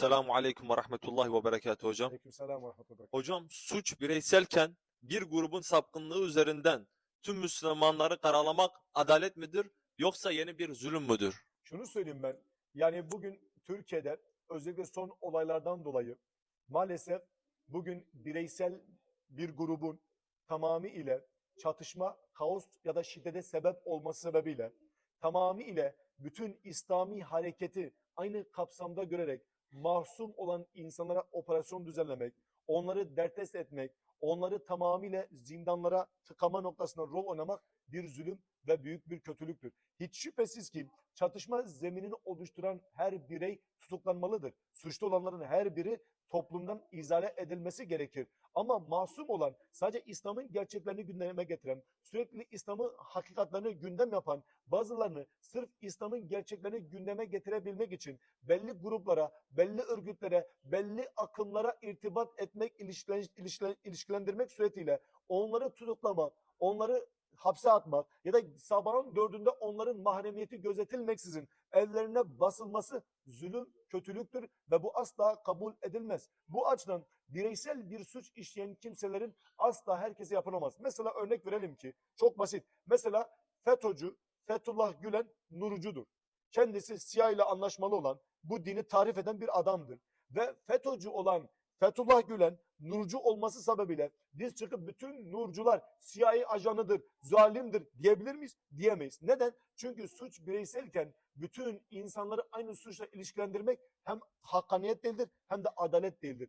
Esselamu Aleyküm ve Rahmetullahi ve Berekatuhu hocam. Aleykümselam ve rahmetullah. Hocam suç bireyselken bir grubun sapkınlığı üzerinden tüm Müslümanları karalamak adalet midir yoksa yeni bir zulüm müdür? Şunu söyleyeyim ben. Yani bugün Türkiye'de özellikle son olaylardan dolayı maalesef bugün bireysel bir grubun tamamıyla çatışma, kaos ya da şiddete sebep olması sebebiyle tamamıyla bütün İslami hareketi aynı kapsamda görerek masum olan insanlara operasyon düzenlemek, onları dertest etmek, onları tamamıyla zindanlara tıkama noktasında rol oynamak bir zulüm ve büyük bir kötülüktür. Hiç şüphesiz ki çatışma zeminini oluşturan her birey tutuklanmalıdır. Suçlu olanların her biri toplumdan izale edilmesi gerekir. Ama masum olan, sadece İslam'ın gerçeklerini gündeme getiren, sürekli İslam'ın hakikatlerini gündem yapan, bazılarını sırf İslam'ın gerçeklerini gündeme getirebilmek için belli gruplara, belli örgütlere, belli akımlara irtibat etmek, ilişkilen, ilişkilen- ilişkilendirmek suretiyle onları tutuklamak, onları hapse atmak ya da sabahın dördünde onların mahremiyeti gözetilmeksizin evlerine basılması zulüm, kötülüktür ve bu asla kabul edilmez. Bu açıdan bireysel bir suç işleyen kimselerin asla herkese yapılamaz. Mesela örnek verelim ki çok basit. Mesela FETÖ'cü Fethullah Gülen Nurucudur. Kendisi CIA ile anlaşmalı olan bu dini tarif eden bir adamdır. Ve FETÖ'cü olan Fethullah Gülen Nurcu olması sebebiyle biz çıkıp bütün Nurcular CIA ajanıdır, zalimdir diyebilir miyiz? Diyemeyiz. Neden? Çünkü suç bireyselken bütün insanları aynı suçla ilişkilendirmek hem hakkaniyet değildir hem de adalet değildir.